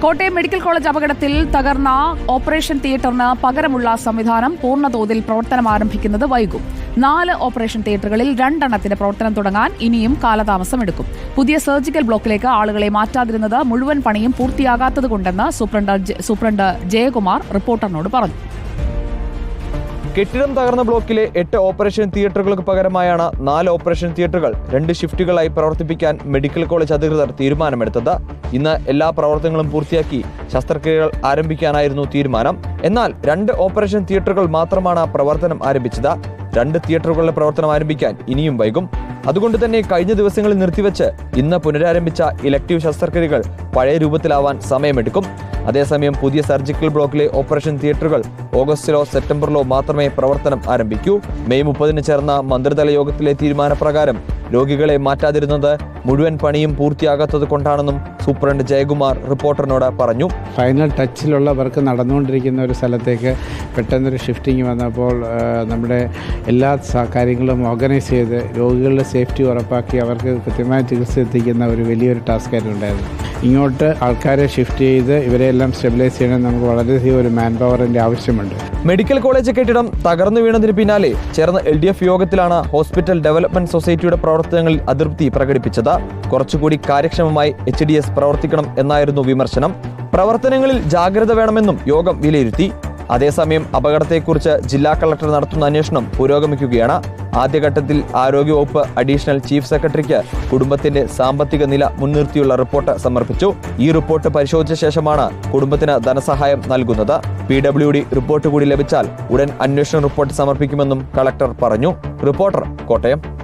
Kottayam medical college അപകടത്തിൽ തകർന്ന operation തിയേറ്ററിന് പകരമുള്ള സംവിധാനം പൂർണതോതിൽ പ്രവർത്തനം ആരംഭിക്കുന്നത് വൈകും. നാല് ഓപ്പറേഷൻ തിയേറ്ററുകളിൽ രണ്ടെണ്ണത്തിന് പ്രവർത്തനം തുടങ്ങാൻ ഇനിയും കാലതാമസം എടുക്കും. പുതിയ സർജിക്കൽ ബ്ലോക്കിലേക്ക് ആളുകളെ മാറ്റാതിരുന്നത് മുഴുവൻ പണിയും പൂർത്തിയാകാത്തതുകൊണ്ടെന്ന് സൂപ്രണ്ട് സൂപ്രണ്ട് ജയകുമാർ റിപ്പോർട്ടറിനോട് പറഞ്ഞു. കെട്ടിടം തകർന്ന ബ്ലോക്കിലെ എട്ട് ഓപ്പറേഷൻ തിയേറ്ററുകൾക്ക് പകരമായാണ് നാല് ഓപ്പറേഷൻ തിയേറ്ററുകൾ രണ്ട് ഷിഫ്റ്റുകളായി പ്രവർത്തിപ്പിക്കാൻ മെഡിക്കൽ കോളേജ് അധികൃതർ തീരുമാനമെടുത്തത്. ഇന്ന് എല്ലാ പ്രവർത്തനങ്ങളും പൂർത്തിയാക്കി ശസ്ത്രക്രിയകൾ ആരംഭിക്കാനായിരുന്നു തീരുമാനം. എന്നാൽ രണ്ട് ഓപ്പറേഷൻ തിയേറ്ററുകൾ മാത്രമാണ് പ്രവർത്തനം ആരംഭിച്ചത്. രണ്ട് തിയേറ്ററുകളുടെ പ്രവർത്തനം ആരംഭിക്കാൻ ഇനിയും വൈകും. അതുകൊണ്ട് തന്നെ കഴിഞ്ഞ ദിവസങ്ങളിൽ നിർത്തിവെച്ച് ഇന്ന് പുനരാരംഭിച്ച ഇലക്ടീവ് ശസ്ത്രക്രിയകൾ പഴയ രൂപത്തിലാവാൻ സമയമെടുക്കും. അതേസമയം പുതിയ സർജിക്കൽ ബ്ലോക്കിലെ ഓപ്പറേഷൻ തിയേറ്ററുകൾ ഓഗസ്റ്റിലോ സെപ്റ്റംബറിലോ മാത്രമേ പ്രവർത്തനം ആരംഭിക്കൂ. മെയ് മുപ്പതിന് ചേർന്ന മന്ത്രിതല യോഗത്തിലെ തീരുമാനപ്രകാരം രോഗികളെ മാറ്റാതിരുന്നത് മുഴുവൻ പണിയും പൂർത്തിയാകാത്തത് കൊണ്ടാണെന്നും സൂപ്രണ്ട് ജയകുമാർ റിപ്പോർട്ടറിനോട് പറഞ്ഞു. ഫൈനൽ ടച്ചിലുള്ളവർക്ക് നടന്നുകൊണ്ടിരിക്കുന്ന ഒരു സ്ഥലത്തേക്ക് പെട്ടെന്നൊരു ഷിഫ്റ്റിംഗ് വന്നപ്പോൾ നമ്മുടെ എല്ലാ കാര്യങ്ങളും ഓർഗനൈസ് ചെയ്ത് രോഗികളുടെ സേഫ്റ്റി ഉറപ്പാക്കി അവർക്ക് കൃത്യമായ ചികിത്സ എത്തിക്കുന്ന ഒരു വലിയൊരു ടാസ്ക് ആയിരുന്നു ഉണ്ടായിരുന്നു ഇങ്ങോട്ട് ആൾക്കാരെ ഷിഫ്റ്റ് ചെയ്ത് ഇവരെല്ലാം സ്റ്റെബിലൈസ് ചെയ്യണം നമുക്ക് വളരെയധികം ഒരു മാൻ പവറിന്റെ ആവശ്യമുണ്ട് മെഡിക്കൽ കോളേജ് കെട്ടിടം തകർന്നു വീണതിന് പിന്നാലെ ചേർന്ന എൽ ഡി എഫ് യോഗത്തിലാണ് ഹോസ്പിറ്റൽ ഡെവലപ്മെന്റ് സൊസൈറ്റിയുടെ പ്രവർത്തനങ്ങളിൽ അതൃപ്തി പ്രകടിപ്പിച്ചത്. കുറച്ചുകൂടി കാര്യക്ഷമമായി എച്ച് ഡി എസ് പ്രവർത്തിക്കണം എന്നായിരുന്നു വിമർശനം. പ്രവർത്തനങ്ങളിൽ ജാഗ്രത വേണമെന്നും യോഗം വിലയിരുത്തി. അതേസമയം അപകടത്തെക്കുറിച്ച് ജില്ലാ കളക്ടർ നടത്തുന്ന അന്വേഷണം പുരോഗമിക്കുകയാണ്. ആദ്യഘട്ടത്തിൽ ആരോഗ്യവകുപ്പ് അഡീഷണൽ ചീഫ് സെക്രട്ടറിക്ക് കുടുംബത്തിന്റെ സാമ്പത്തിക നില മുൻനിർത്തിയുള്ള റിപ്പോർട്ട് സമർപ്പിച്ചു. ഈ റിപ്പോർട്ട് പരിശോധിച്ച ശേഷമാണ് കുടുംബത്തിന് ധനസഹായം നൽകുന്നത്. പി ഡബ്ല്യു ഡി റിപ്പോർട്ട് കൂടി ലഭിച്ചാൽ ഉടൻ അന്വേഷണ റിപ്പോർട്ട് സമർപ്പിക്കുമെന്നും കളക്ടർ പറഞ്ഞു. റിപ്പോർട്ടർ കോട്ടയം.